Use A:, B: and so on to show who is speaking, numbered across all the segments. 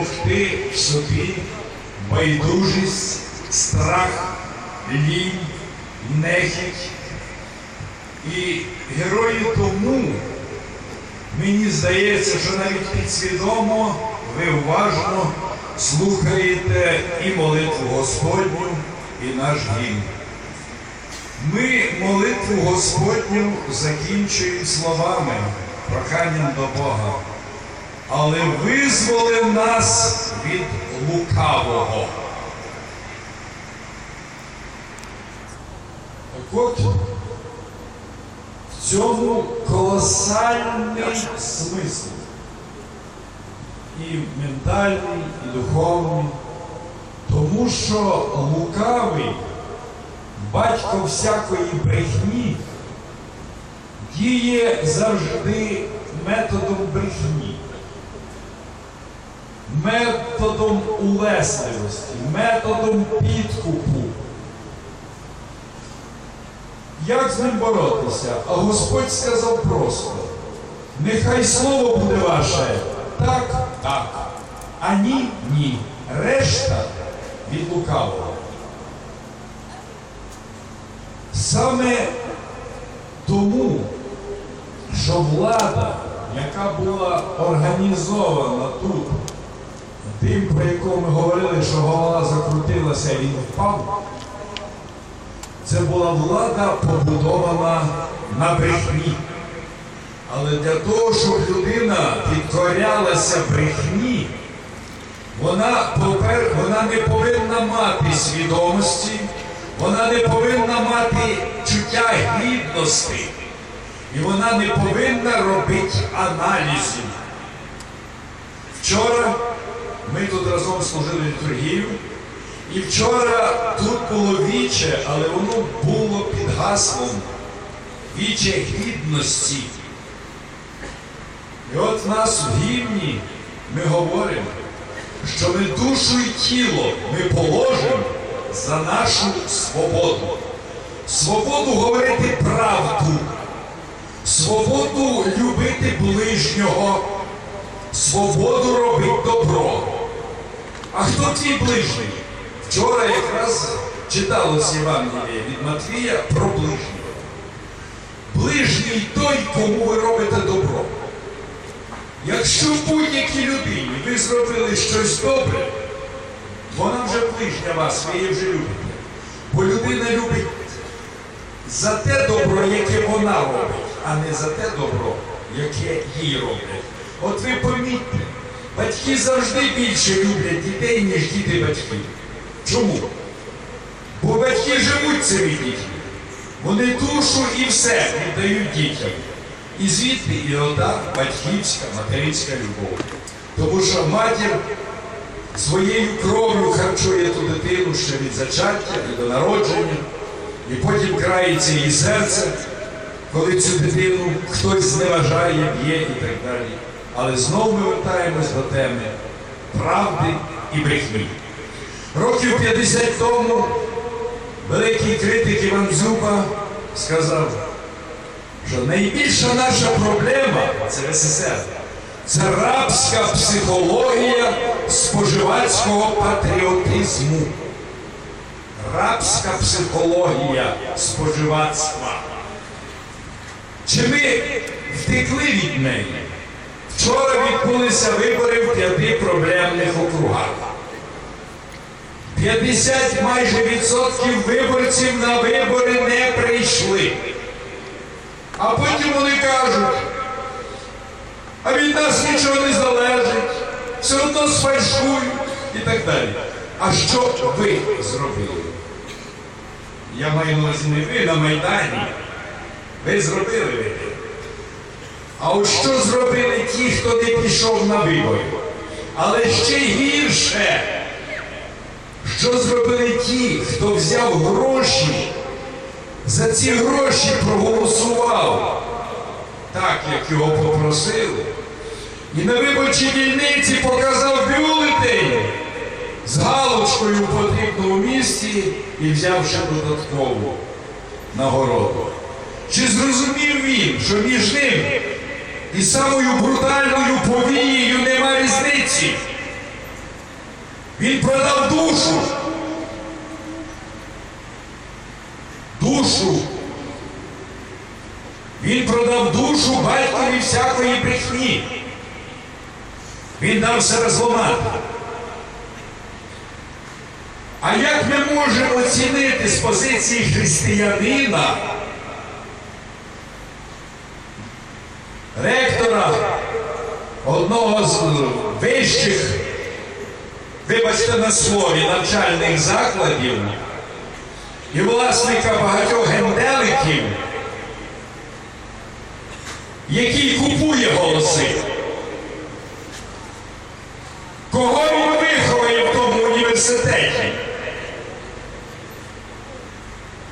A: перемогти в собі байдужість, страх, лінь, нехіть. І герої тому, мені здається, що навіть підсвідомо ви уважно слухаєте і молитву Господню, і наш гімн. Ми молитву Господню закінчуємо словами, проханням до Бога. Але визволи нас від лукавого. Так от, в цьому колосальний смисл. І ментальний, і духовний. Тому що лукавий батько всякої брехні діє завжди методом брехні, методом улесливості, методом підкупу. Як з ним боротися? А Господь сказав просто: нехай слово буде ваше так, так, а ні, ні. Решта від лукавого. Саме тому, що влада, яка була організована тут, тим, про якого ми говорили, що голова закрутилася і він впав, це була влада побудована на брехні. Але для того, щоб людина підкорялася брехні, вона, попер, вона не повинна мати свідомості, вона не повинна мати чуття гідності, і вона не повинна робити аналізів. Вчора ми тут разом служили літургію, і вчора тут було віче, але воно було під гаслом віче гідності. І от в нас в гімні ми говоримо, що ми душу і тіло ми положимо за нашу свободу. Свободу говорити правду, свободу любити ближнього, свободу робити добро. Хто твій ближній? Вчора якраз читалось Євангеліє від Матвія про ближнього. Ближній той, кому ви робите добро. Якщо будь-якій людині ви зробили щось добре, вона вже ближня вас, ви її вже любите. Бо людина любить за те добро, яке вона робить, а не за те добро, яке їй роблять. От ви помітьте, батьки завжди більше люблять дітей, ніж діти батьків. Чому? Бо батьки живуть цими дітьми. Вони душу і все віддають дітям. І звідти і ота батьківська, материнська любов. Тому що матір своєю кров'ю харчує ту дитину ще від зачаття до народження, і потім крається її серце, коли цю дитину хтось зневажає, б'є і так далі. Але знову ми вертаємось до теми правди і брехні. Років 50 тому великий критик Іван Дзюба сказав, що найбільша наша проблема це СССР. Це рабська психологія споживацького патріотизму. Рабська психологія споживацтва. Чи ми втекли від неї? Вчора відбулися вибори в п'яти проблемних округах. 50 майже відсотків виборців на вибори не прийшли. А потім вони кажуть, а від нас нічого не залежить, все одно сфальшують і так далі. А що ви зробили? Я маю на увазі не ви на Майдані. Ви зробили. А от що зробили ті, хто не пішов на вибори? Але ще гірше, що зробили ті, хто взяв гроші, за ці гроші проголосував так, як його попросили. І на виборчій дільниці показав бюлетень з галочкою в потрібному місці і взявши додаткову нагороду. Чи зрозумів він, що між ним і самою брутальною повією нема різниці? Він продав душу. Душу. Він продав душу батькові всякої брехні. Він дав все розламати. А як ми можемо оцінити з позиції християнина, ректора одного з вищих, вибачте на слові, навчальних закладів і власника багатьох генделиків, який купує голоси? Кого він виховує в тому університеті?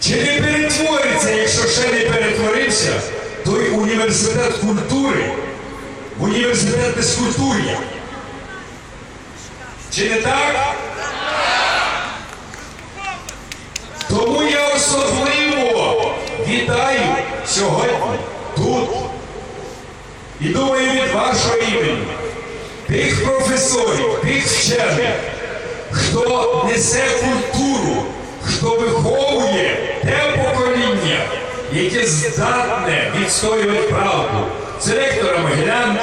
A: Чи не перетвориться, якщо ще не перетворився, університет культури в університет безкультур'я? Чи не так? Тому я особливо вітаю сьогодні тут. І думаю від вашого імені тих професорів, тих вчених, хто несе культуру, хто виховує те покоління, яке здатне відстоювати правду. Це ректора Могилянки,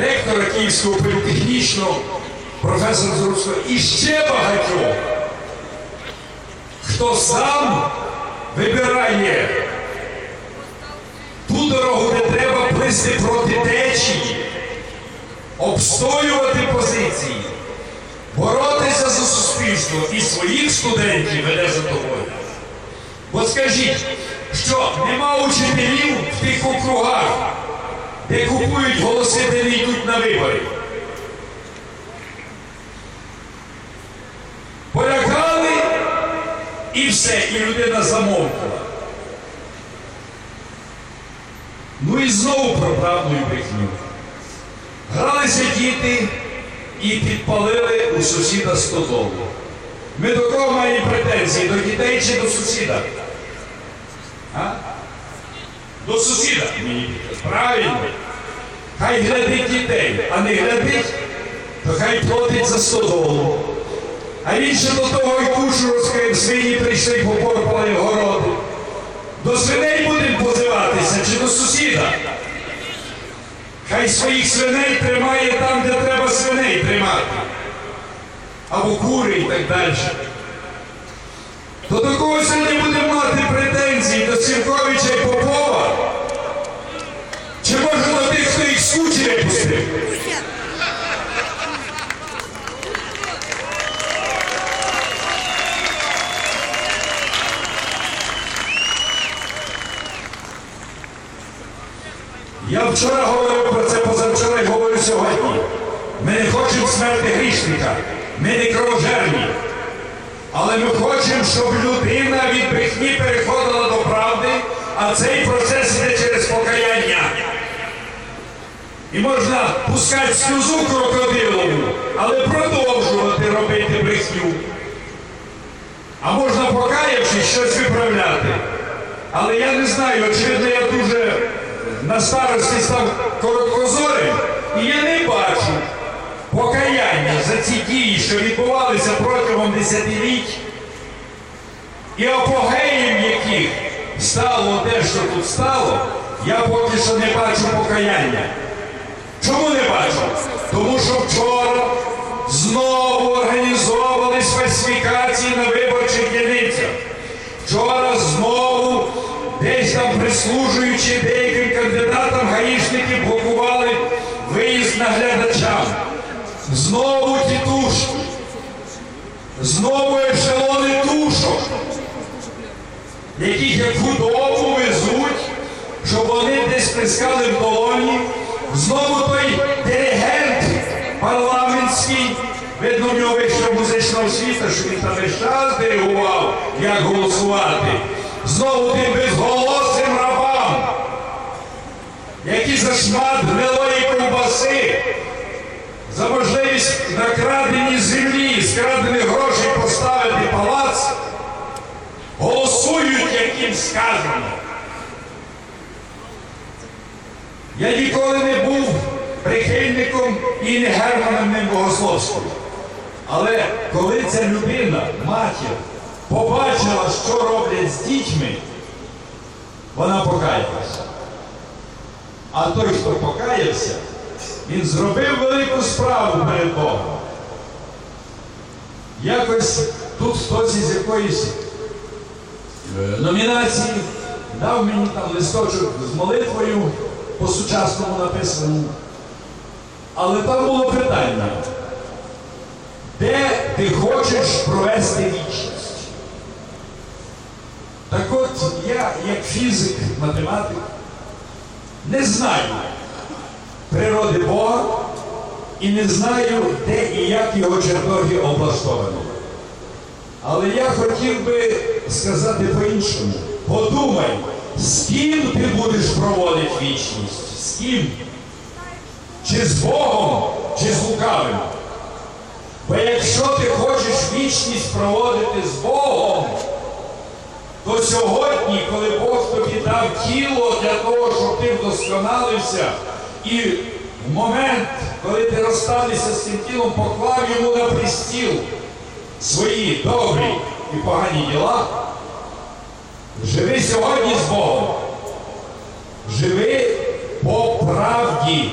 A: ректора Київського політехнічного, професора Зрубського і ще багатьох, хто сам вибирає ту дорогу, де треба плисти проти течії обстоювати позиції, боротися за суспільство і своїх студентів веде за тобою. Бо скажіть, що нема учителів в тих округах, де купують голоси, де не йдуть на вибори. Полякали і все, і людина замовкла. Ну і знову про правду брехню. Гралися діти і підпалили у сусіда стодолу. Ми до кого маємо претензії? До дітей чи до сусіда? А? До сусіда. Мені Правильно. Хай глядить дітей, а не глядить, то хай платить за стодолу. А він ще до того й душу розкрив, свині прийшли попорпали городи. До свиней будемо позиватися чи до сусіда? Хай своїх свиней тримає там, де треба свиней тримати. Або кури і так далі. То до кого сьогодні будемо мати претензії до Сівковича і Попова? Чи може до тих, хто їх з кучері пустив? Я вчора говорив про це, позавчора і говорю сьогодні. Ми не хочемо смерти грішника, ми не кровожерні. Але ми хочемо, щоб людина від брехні переходила до правди, а цей процес йде через покаяння. І можна пускати сльозу крокодилову, але продовжувати робити брехню. А можна, покаявшись, щось виправляти. Але я не знаю, очевидно, я дуже на старості став короткозорим, і я не бачу покаяння за ці дії, що відбувалися протягом десятиліть, і апогеєм яких стало те, що тут стало, я поки що не бачу покаяння. Чому не бачу? Тому що вчора знову організовувались фальсифікації на виборчих дільницях. Вчора знову десь там прислужуючи деяким Знову тітушки. Знову ешелони тушок, яких як худобу везуть, щоб вони десь плескали в долоні. Знову той диригент парламентський, видно, в нього вища музична освіта, що він там весь час диригував, як голосувати. Знову тим безголосим рабам, які за шмат гнилої ковбаси, за можливість на краденій землі, з крадених грошей поставити палац, голосують, як їм сказано. Я ніколи не був прихильником і не германом богословським. Але коли ця людина, матір, побачила, що роблять з дітьми, вона покаялася. А той, хто покаявся, він зробив велику справу перед Богом. Якось тут хтось із якоїсь е, номінації дав мені там листочок з молитвою по-сучасному написаному. Але там було питання, де ти хочеш провести вічність? Так от я, як фізик, математик, не знаю природи Бога і не знаю, де і як його чертоги облаштовані. Але я хотів би сказати по-іншому. Подумай, з ким ти будеш проводити вічність? З ким? Чи з Богом, чи з лукавим? Бо якщо ти хочеш вічність проводити з Богом, то сьогодні, коли Бог тобі дав тіло для того, щоб ти вдосконалився, і в момент, коли ти розстанешся з цим тілом, поклав йому на пристіл свої добрі і погані діла, живи сьогодні з Богом. Живи по правді.